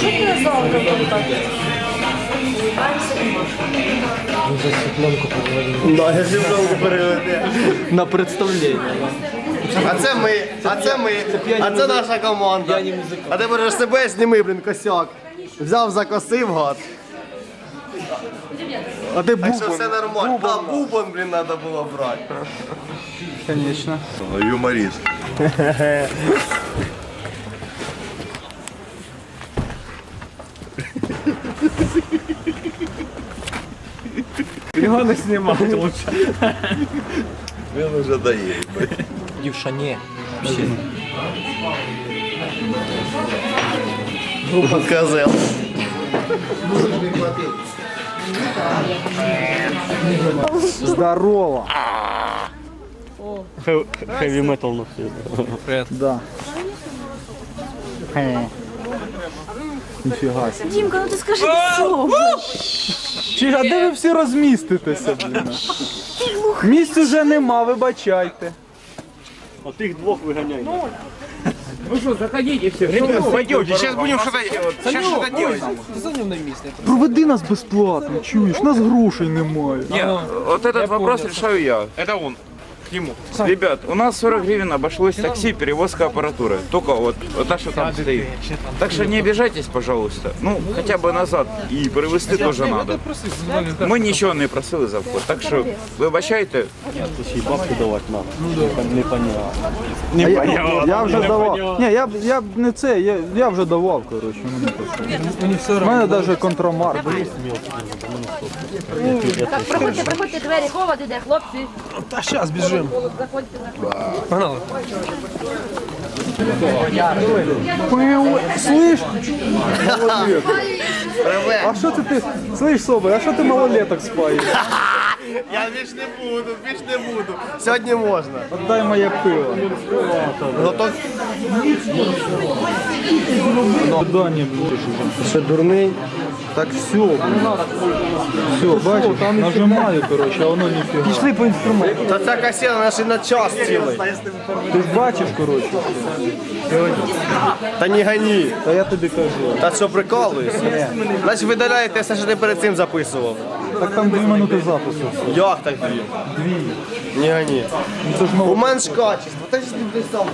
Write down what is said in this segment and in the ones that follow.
Ти за алкоголь так? Да, я зібрав переведе. На представлення. А це ми, а це ми, а це наша команда. А ти береш себе, зніми, блін, косяк. Взяв, закосив, гад. А де Так що все нормально. А бубон, блін, треба було брати. Конечно. Юморист. Його не знімати лучше. Він уже дає. Дівша, ні. Козел. Здорово. Heavy metal на все. Да. Ніфіга себе. Дімка, ну ти скажи слово. Чи, а де ви всі розміститеся, блін? Місць уже нема, вибачайте. А тих двох виганяй. Пойдемте, сейчас будем что-то сейчас что-то делать. Проведи нас безплатно, чуєш? Нас грошей немає. Не, вот этот вопрос решаю я. Это он К нему. Ребят, у нас 40 гривен обошлось такси, перевозка аппаратуры. Только вот, вот так, что там стоит. Так что не обижайтесь, пожалуйста. Ну, хотя бы назад. И перевести тоже надо. Мы ничего не просили за вход. Так что вибачайте. Ще й бабки давати надо. Не понятно. А я, я вже давав. Ні, я, б- я б не це, я, я вже давав, коротше. Мені то У мене навіть контрамар. Так, проходьте, проходьте двері, ховати, де хлопці. Та зараз біжимо. Заходьте на Слышь? А що це ти, слышь, Соболь, а що ти малолеток спаєш? Я більш не буду, більш не буду. Сьогодні можна. Отдай моє пиво. Ну то Да, не будеш. ще дурний. Так все, все, бачиш, нажимаю, коротше, а воно ніфіга. Пішли по інструменту. Та ця касета наша на час цілий. Ти ж бачиш, коротше. Та не гані. Та я тобі кажу. Та що прикалуєшся? Значить видаляєте все, що ти перед цим записував. Так там дві минути запису. Як так дві? Дві. Не гані. Ну це ж мало. Уменш качество. Та ж ти сам.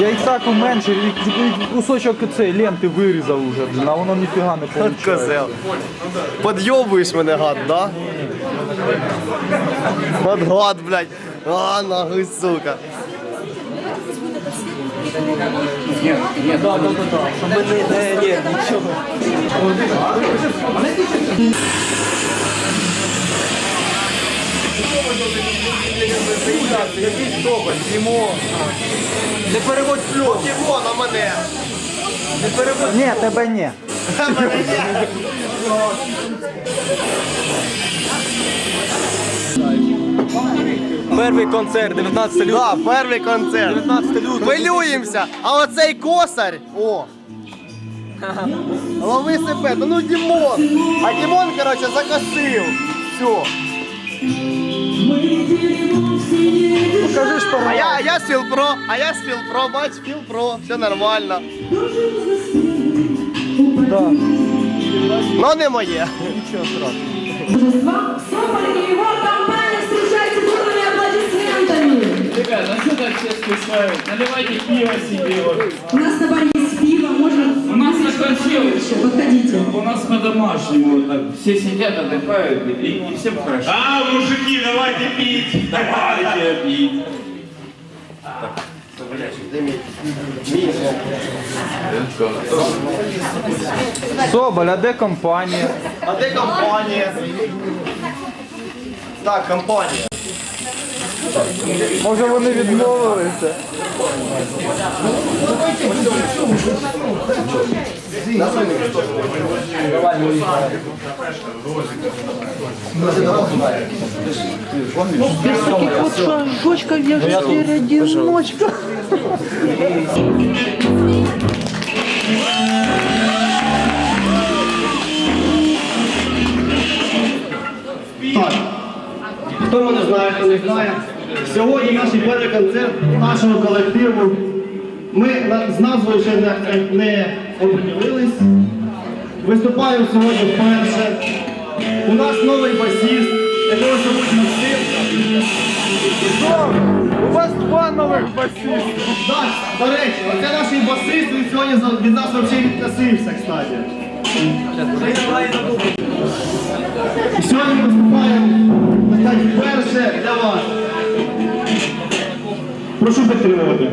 Я і так уменшив, і, і кусочок цієї ленти вирізав уже, блін, а воно ніфіга не виходить. Козел. Подйобуєш мене, гад, да? От гад, блядь. А, нахуй, сука. Не переводь пльон. Тімо на мене. Ні, тебе ні. Перший концерт, 19 лютого. Да, перший концерт. 19 лютого. Хвилюємося, а оцей косар, о. Лови себе, ну, ну Дімон. А Дімон, коротше, закосив. Все. Покажи що А я, а я з Філпро, а я з Філпро, бач, Філпро, все нормально. Да. Ну не моє. Нічого страшного. Соболь аплодисментами. Ребят, а что так все спускают? Наливайте пиво себе. вот. У нас на баре. У нас закончилось. Подходите. У нас по-домашнему вот так. Все сидят, отдыхают, и, и всем хорошо. А, мужики, давайте пить! Давайте пить. Соболь, а де компанія? А де компанія? Так, компанія. Може вони відмовилися? Жочка, я же теперь одиночка. Так. Хто мене знає, хто не знає. Сьогодні наш перший концерт нашого колективу ми з назвою ще не, не оприділились. Виступаємо сьогодні вперше. У нас новий басіст, якого зовуть Максим. У вас два нових басістів. Так, до речі, оце наш басист, він сьогодні від нас взагалі відкосився, кстати. Сьогодні виступаємо так, вперше для вас. Прошу підтримувати.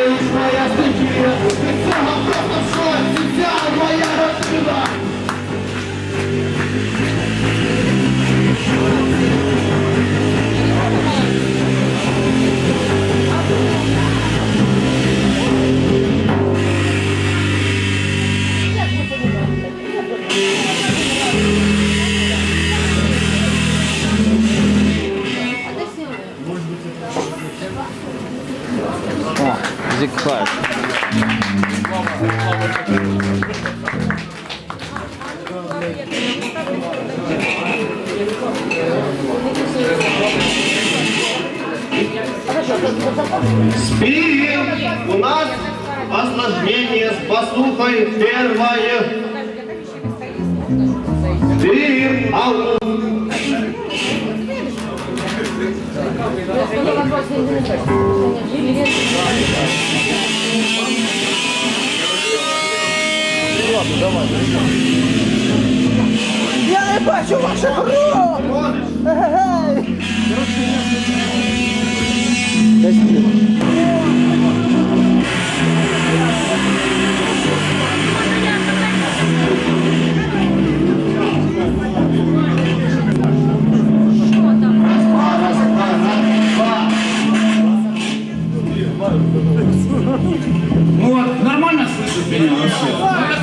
Зікхай. Спим! У нас осложнение с басухой первое. Спим! Я не бачу ваших рук! Вот, нормально слышит меня вообще?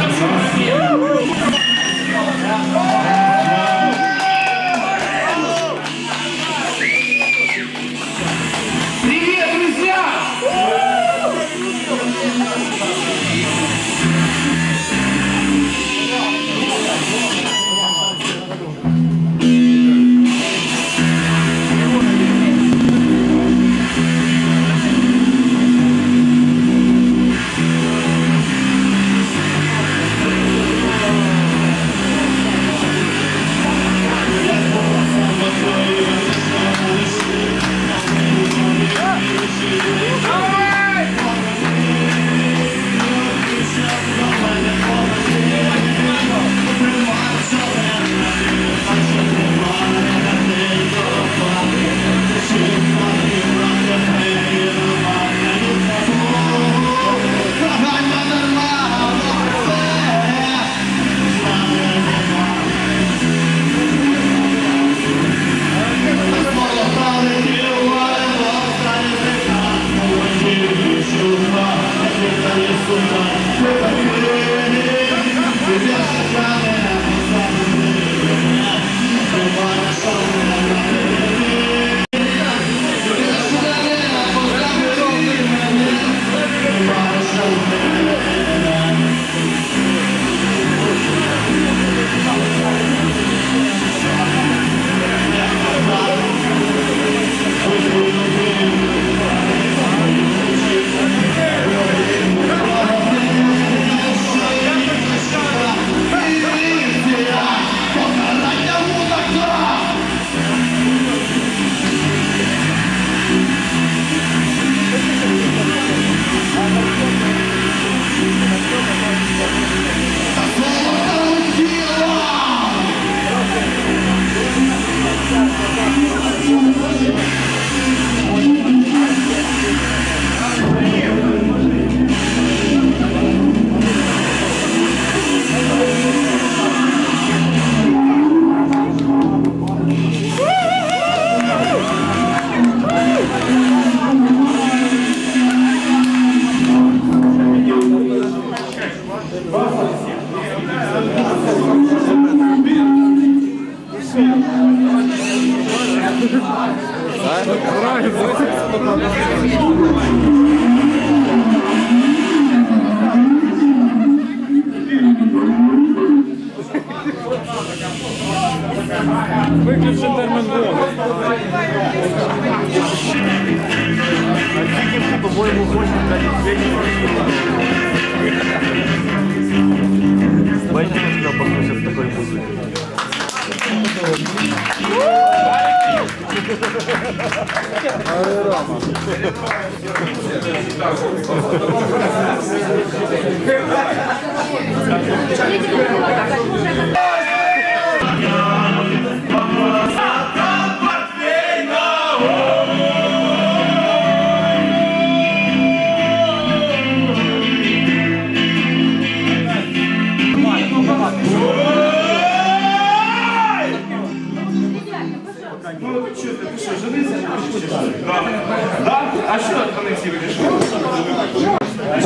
Да? А що вони всі вирішили?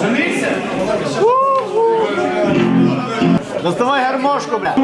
Жениться? Доставай гармошку, бля.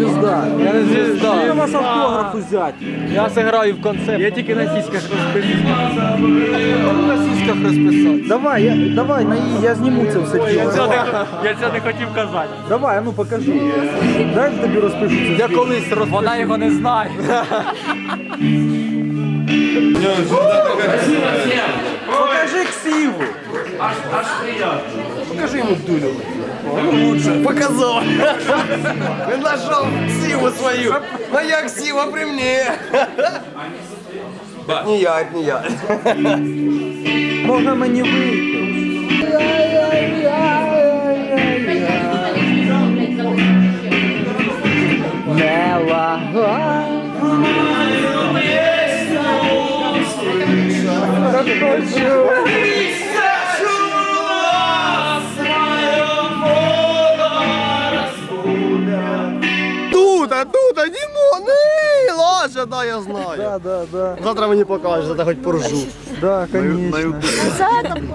Звезда. Я не звезда. Я вас автограф взяти. Я зіграю в концерт. Я тільки на сіськах розписався. На сіськах розписався. Давай, я, давай, на її, я зніму це все тіло. Я це не хотів казати. Давай, а ну покажи. Дай я тобі розпишуться. Я колись розпишу. Вона його не знає. Покажи ксиву. Аж, аж приятно Покажи йому дулю. Показал. Він нашел силу свою. Моя сила при мне. Не я, не я. Можна мені вийти. Тут, а тут, а Димон, эй, да, я знаю. Да, да, да. Завтра мені покажеш, завтра хоч поржу. Да, конечно.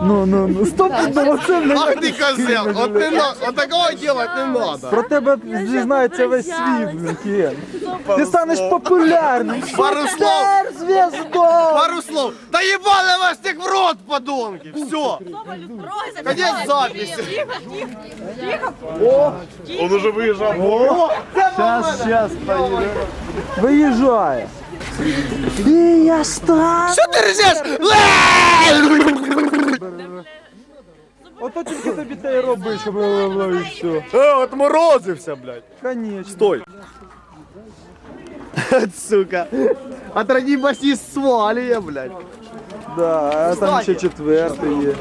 Ну, ну, ну, стоп, ну, це не Ах ти козел, от не на, от такого делать не надо. Про тебе дізнається весь світ, Кен. Ти станеш популярним. Пару слов, пару слов. Да ебали вас всех в рот, подонки, все. Конец записи. Он уже виїжджав. Сейчас, сейчас, поїде. Виїжджає. І я стану. Що ти ржеш? Ото тільки тобі те й роби, щоб і все. Е, отморозився, блядь. Конечно. Стой. Сука. Отроди басист свалия, блядь. Да, а там ще Кстати. четвертий є.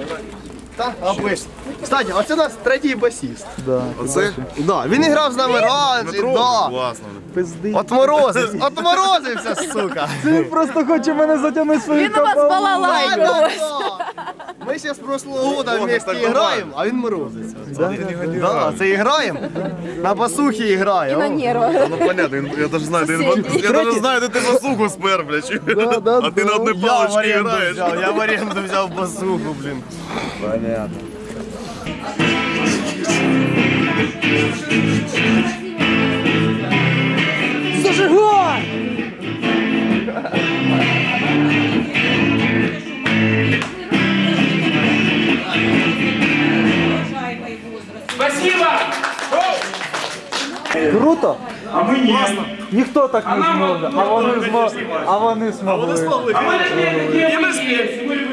Та, обично. Кстати, оце у нас третій басіст. Да. Оце? Да, він грав з нами раніше, да. Класно. Пизди. Отморозився, отморозився, сука. Він просто хоче мене затягнути свою Він у вас кабалу. балалайка. Да, да, да. Ми ще з прошлого года вместе граємо, а він морозиться. Да, це граємо. На басухі грає. На о. нервах. Ну понятно, він- я даже знаю, де він- я даже знаю, де ти басуху спер, блядь. Да, да, А ти да. на одній Я в оренду граєш. взяв, я в оренду взяв басуху, блін. Понятно. Зажигай! Спасибо! Круто! А мы не. Никто так не а зможе. А, а вони змогли. А вони змогли. І ми співаємо.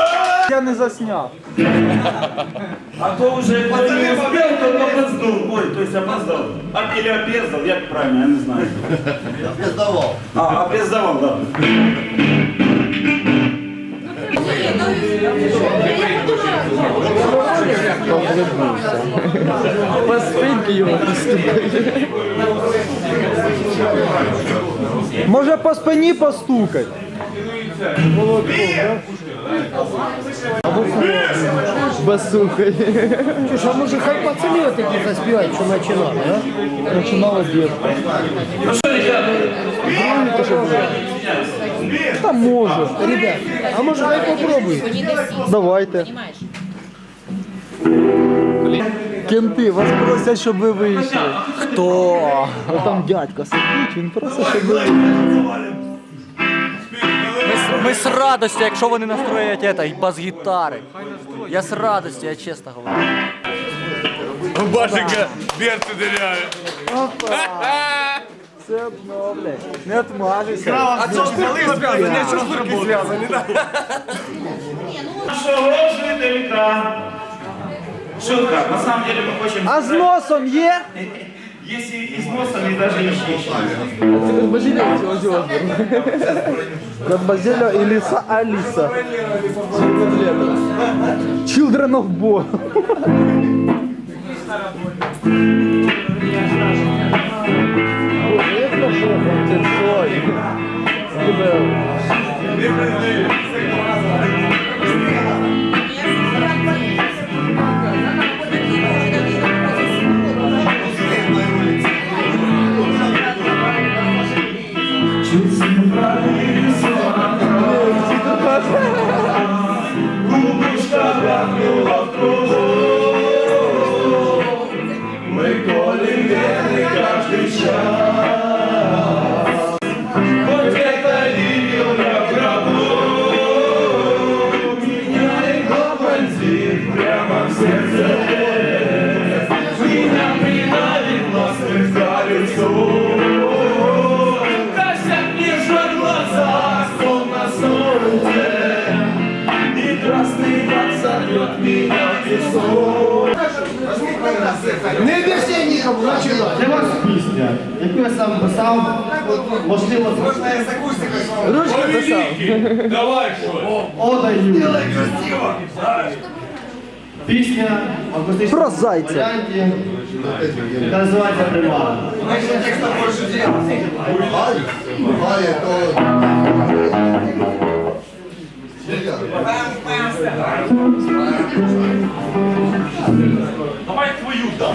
Я не засняв. А то уже кто не успел, то опоздал. Ой, то есть опоздал. А, или опездал, як правильно, я не знаю. Опездавал. А, опездавал, да. По спинки його постукай. Може по спині Басухай. Слушай, а може хай пацани такі заспівають, що починали, а? Починала дітка. Ну что, ребята, Та може. Ребят, а може хай попробують? Давайте. Кенти, вас просять, щоб ви вийшли. Хто? Там дядько сидить, він просить, щоб ви вийшли. Ми, з- ми з радості, якщо вони настроять это, бас-гітари. Я з радості, я чесно говорю. Башенька берці дыряє. Це одно, блядь. Не отмажешся. А що ж коли зв'язані? А що ж руки зв'язані? да? нашего жителька. Шутка, на самом деле мы хотим... А з носом є? Если и с носом, и даже не щищем. Как Базилио и Лиса Алиса. Children of Bo. Не яку я сам писав, можливо, Ручки писав. Давай, что? Ода Юлі. Пісня в акустичному Про зайця. варіанті, яка називається Примара. Давай твою дам.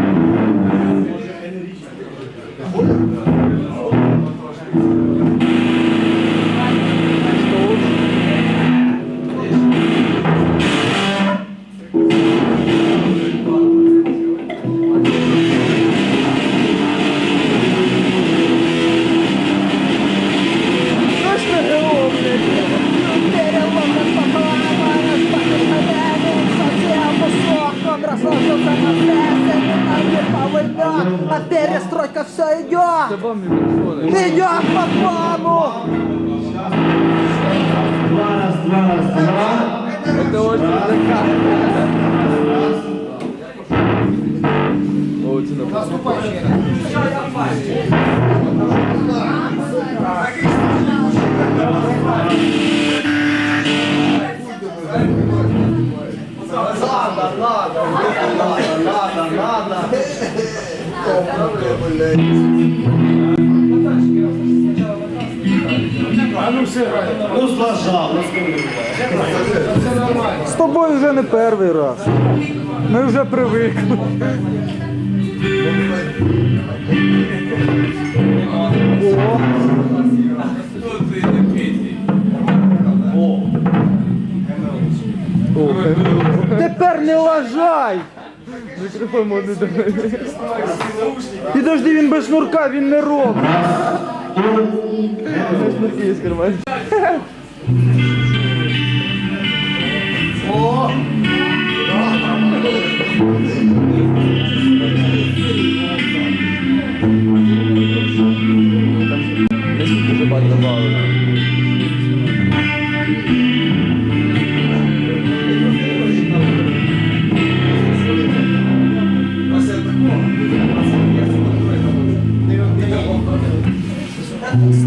Ну, злажав, ну скажи. З тобою вже не перший раз. Ми вже привикли. Тепер не лажай! Мікрофон можна давай. Підожди, він без шнурка, він не робить. Шнурки из кармана. Там уже добавили. Не шнурки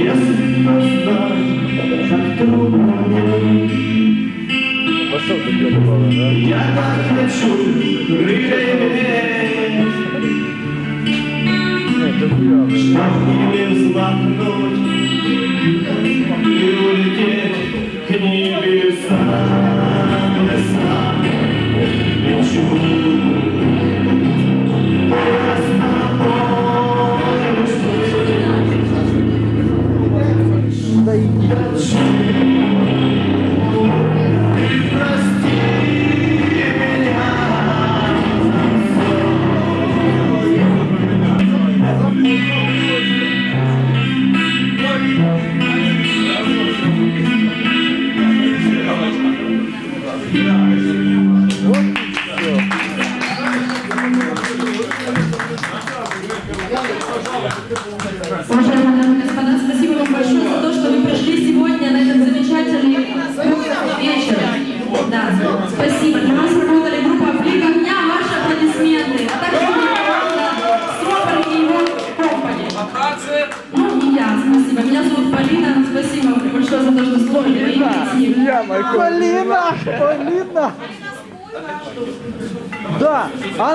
є з кармані. Или взмахнуть Лечу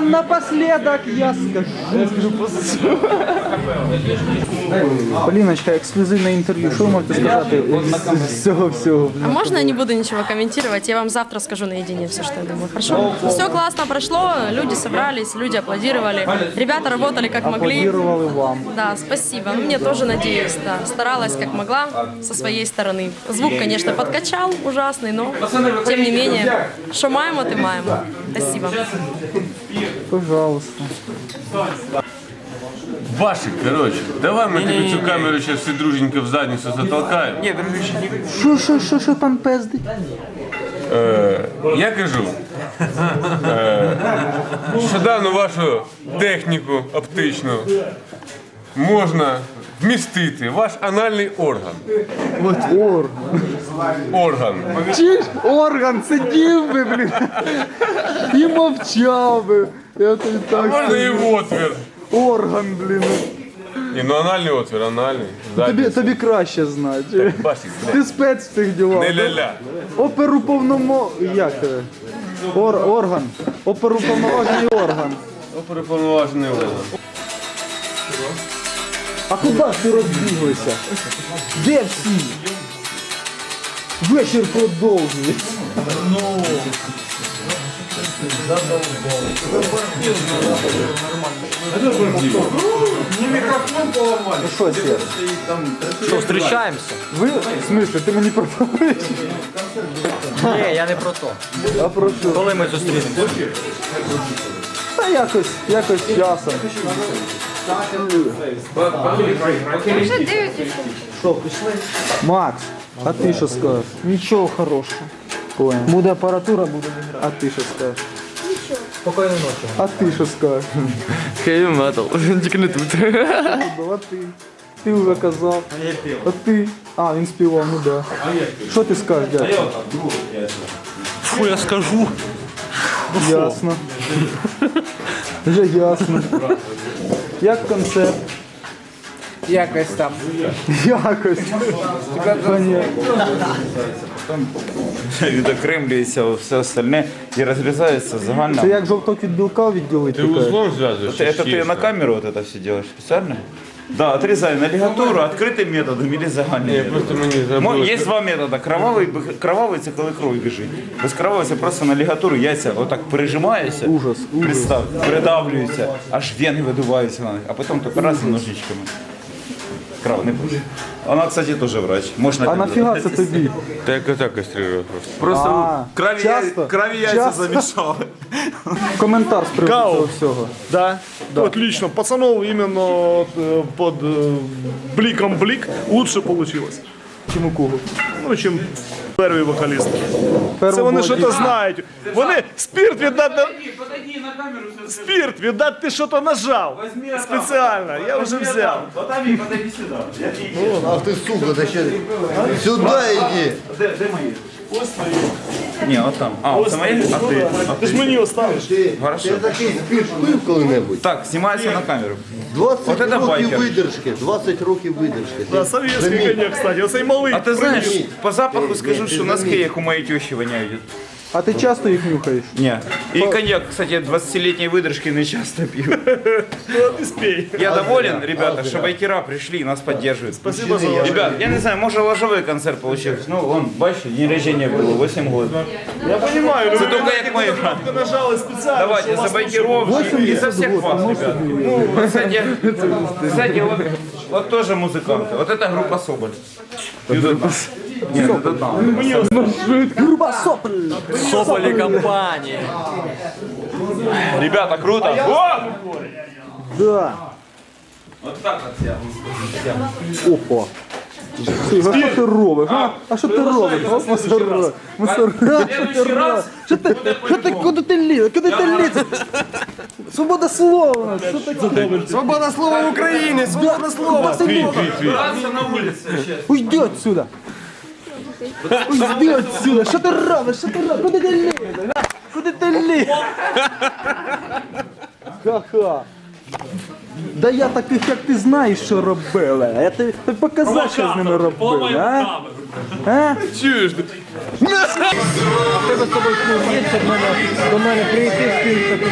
напоследок я скажу. Поліночка, ексклюзивне інтерв'ю. Що ви можете сказати з- з цього всього? А можно я не буду ничего комментировать? Я вам завтра скажу наедине все, что я думаю. Хорошо? Все классно прошло, люди собрались, люди аплодировали. Ребята работали как могли. Аплодували вам. Да, спасибо. Ну, Мне тоже надеюсь, да. Старалась как могла со своей стороны. Звук, конечно, подкачал ужасный, но тем не менее, что маємо, ти маємо. Спасибо. Пожалуйста. Ваши, короче. Давай мы тебе цю камеру сейчас все друженько в задницу затолкаем. Нет, Що, що, що, що там пиздить? я кажу, е, що дану вашу техніку оптичну можна вмістити в ваш анальний орган. От орган. Орган. Чиш, орган сидів би, блін. І мовчав би. Я тобі так Можна і в отвір. Орган, блін. Ні, ну анальний отвір, анальний. Тобі, тобі краще знати. Басик, Ти спец в цих ділах. не ля-ля. Оперу повномо... Як? е? Ор... Орган. Оперу повноважений орган. Оперуповноважений орган. А куди ж ти розбіглися? Де всі? Вечір продовжується. Ну що, Сєр? Що, зустрічаємося? Ви? В смысле, ти мені пропонуєш? Ні, я не про то. А про що? Коли ми зустрінемося? Та якось, якось часом. Макс, а ти що скажеш? Нічого хорошого. Понял. Буде апаратура, буде грати. А ти що скажеш? Нічого. Спокійної ночі. А ти що скажеш? Heavy metal, тільки не тут. Ну, а ти? Ти вже казав. А ти? А, він співав, ну да. Що ти скажеш, дядько? Фу, я скажу. Ясно. Вже ясно. Як концерт? Якось там. Якось. Понятно. Відокремлюється все остальне і розрізається загально. Це як жовток від білка відділити. Ти таке. узлом зв'язуєш? Это, это ты на камеру вот это все делаешь специально? Да, отрезай на лигатуру открытым методом или загальным методом. Просто мені Мо- забули. Есть два метода. Кровавий, б- кровавий це коли кров біжить. Без кровавий це просто на лігатуру яйця отак пережимаєшся. Ужас, ужас. Представ, придавлюються, аж вени видуваються на них, а потім тільки раз і ножничками. Крав не буде. Вона, кстати, теж врач. Можна А нафіга це тобі? Та як так кастрирую просто. Просто А, крові, часто? крові яйця Часто? замішали. Коментар з приводу Кау. цього всього. Да. Отлично. Пацанов именно э, под э, бликом блик лучше получилось. Чим у кого? Ну, чим перві вокалісти. Це вони що то знають. Вони спірт віддати. Спірт віддати ти що-то нажав. Спеціально. Я вже взяв. Подойди, подойди сюди. Ах ти сука, ти ще сюди йди. Де, де мої? Ні, от там. А, це моє? А ти? А Ти ж мені оставиш. Хорошо. Я такий пив коли-небудь? Так, знімається на камеру. 20 От це років байкер. видержки. 20 років видержки. Да, совєтський коньяк, кстати. Оцей малий. А ти знаєш, по запаху скажу, що носки, як у моєї тещі воняють. А ти часто їх нюхаєш? Ні. І коньяк, кстати, 20-летней выдержки не часто пью. Ну, ти спій. Я доволен, ребята, что байкера пришли и нас поддерживают. Спасибо за ваш. Ребят, я не знаю, может ложовой концерт получился. Ну, вон, бачите, день рождения было, 8 год. Я понимаю, Це люди тільки як ми кнопку нажали спеціально. Давайте, щоб за вас байкеров и за всех вас, ребят. Ну, кстати, кстати вот, вот тоже музыканты. Вот эта группа Соболь. Идут нас. Нет, это там. Груба сопль! Сополі компанії. Ребята, круто. О! Да. Вот так вот я. Опа. Слухай, а що ти робиш? А, а що ти робиш? О, Мусора. Мусора. Що ти робиш? Що ти, що ти, куди ти лізеш? Куди ти лізеш? Свобода слова! Що таке? Свобода слова в Україні! Свобода слова! Драться на улице сейчас. Уйди отсюда! Уйди отсюда! Що ти робиш? Що ти робиш? Куди ти лізеш? а? Куди ти лізеш? Ха-ха! Да я таких, як ти знаєш, що робили. А я тобі тобі показав, що з ними робили, а? А? Чуєш? А в з тобою є, щоб мене, до мене прийти спільно.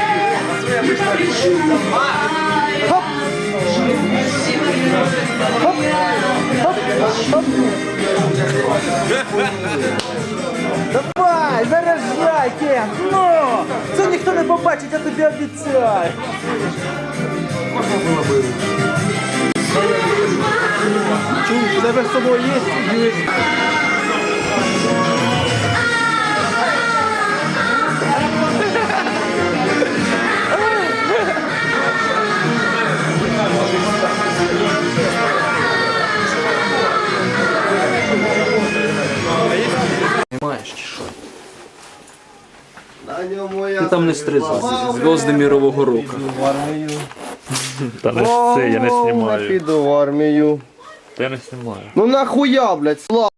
Хоп! Давай, заражай, Кен! Ну! Це ніхто не побачить, я тобі обіцяю! Чуєш, у тебе з собою є? Ти там не стризав. Зв'язки мірового року. Та не це, я не знімаю. піду в армію. Та я не знімаю. Ну нахуя, блядь, слава.